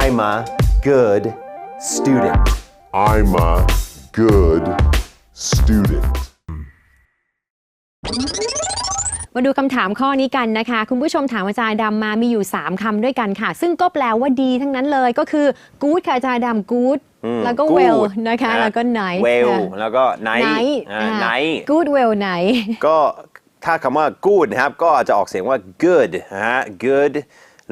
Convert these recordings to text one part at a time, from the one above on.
a good student I'm a good student. มาดูคำถามข้อนี้กันนะคะ คุณผู้ชมถามอาจารย์ดำมามีอยู่ 3คำด้วยกันค่ะ ซึ่งก็แปลว่าดีทั้งนั้นเลยก็คือ good ค่ะอาจารย์ดำ good แล้วก็ good well นะคะนะแล้วก็ nice well ค่ะแล้วก็ nice nice อ่าอ่า nice good well nice ก็ถ้าคำว่า good นะครับ ก็จะออกเสียงว่า good นะฮะ good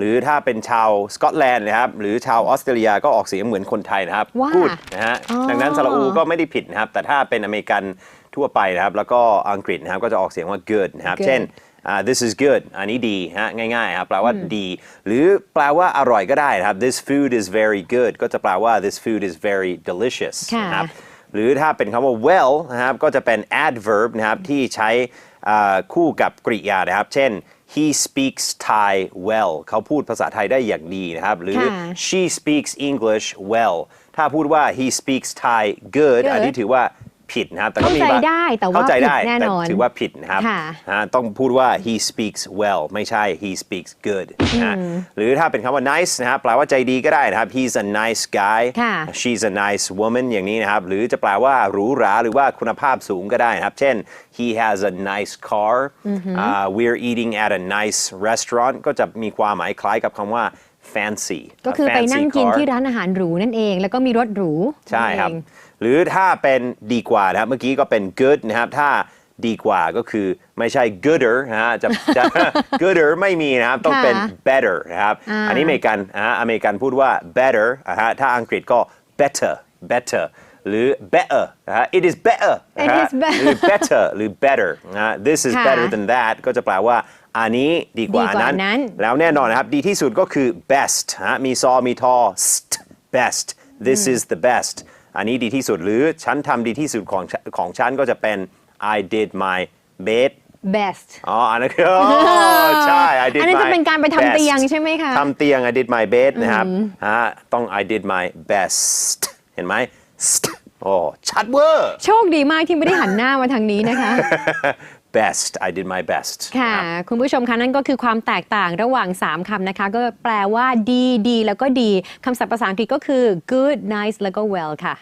หรือถ้าเป็นชาวสกอตแลนด์นะครับหรือชาวออสเตรเลียก็ออกเสียงเหมือนคนไทยนะครับว่า good นะฮะอ๋อ ดังนั้นสระอูก็ไม่ได้ผิดนะครับ แต่ถ้าเป็นอเมริกันทั่วไปนะครับ แล้วก็อังกฤษนะครับก็จะออกเสียงว่า good นะครับ good เช่นอ่า this is good อันนี้ดีฮะง่ายๆครับแปลว่าดี หรือแปลว่าอร่อยก็ได้นะครับ this food is very good ก็จะแปลว่า this food is very delicious ค่ะ นะครับ หรือถ้าเป็นคำว่า well นะครับก็จะเป็น adverb นะครับที่ใช้อ่าคู่กับกริยานะครับ เช่น he speaks Thai well เขาพูดภาษาไทยได้อย่างดีนะครับ หรือ ค่ะ she speaks English well ถ้าพูดว่า he speaks Thai good good อันนี้ถือว่า ผิดนะครับแต่ก็มีเข้าใจบางได้แต่ว่าเข้าใจได้ผิดแน่แต่นอน ถือว่าผิดนะครับค่ะอ่าต้องพูดว่า he speaks well ไม่ใช่ he speaks good นะฮะหรือถ้าเป็นคำว่า nice นะครับแปลว่าใจดีก็ได้นะครับ he's a nice guy ค่ะ she's a nice woman อย่างนี้นะครับ หรือจะแปลว่าหรูหราหรือว่าคุณภาพสูงก็ได้นะครับ เช่น he has a nice car uh, we're eating at a nice restaurant ก็จะมีความหมายคล้ายกับคำว่า fancy ก็คือ a ไป fancy นั่งกิน car ที่ร้านอาหารหรูนั่นเอง แล้วก็มีรถหรูใช่ครับ นั่นเองหรือถ้าเป็นดีกว่านะครับเมื่อกี้ก็เป็น good นะครับ ถ้าดีกว่าก็คือไม่ใช่ gooder นะฮะจะจะ gooder ไม่มีนะครับ ต้องเป็นค่ะ better นะครับอ่าอันนี้อเมริกันนะฮะอเมริกันพูดว่า better นะฮะถ้าอังกฤษก็ better better หรือ better นะฮะ it is better นะ It ฮะ is better หรือ better หรือ better นะฮะ this is ค่ะ better than that ก็จะแปลว่า อันนี้ดีกว่าดีกว่านั้น นั้น แล้วแน่นอนนะครับ ดีที่สุดก็คือ best ฮะมีซอมีทอ st best this is the best อันนี้ดีที่สุดหรือฉันทำดีที่สุดของฉันของฉันก็จะเป็น I did my best best อ๋อ อันนั้นคืออ๋อใช่ I did อันนั้นจะ my เป็นการไปทำ best เตียงใช่ไหมคะ ทำเตียง I did my bed นะครับฮะต้อง I did my best เห็นไหม st โอ้ ชัดเวอร์ โชคดีมากที่ไม่ได้หันหน้ามาทางนี้นะคะ best I did my best ค่ะนะครับ คุณผู้ชมคะนั่นก็คือความแตกต่างระหว่าง 3คำนะคะ ก็แปลว่าดีดี แล้วก็ดีคำศัพท์ภาษาอังกฤษก็คือ good nice แล้วก็ well ค่ะ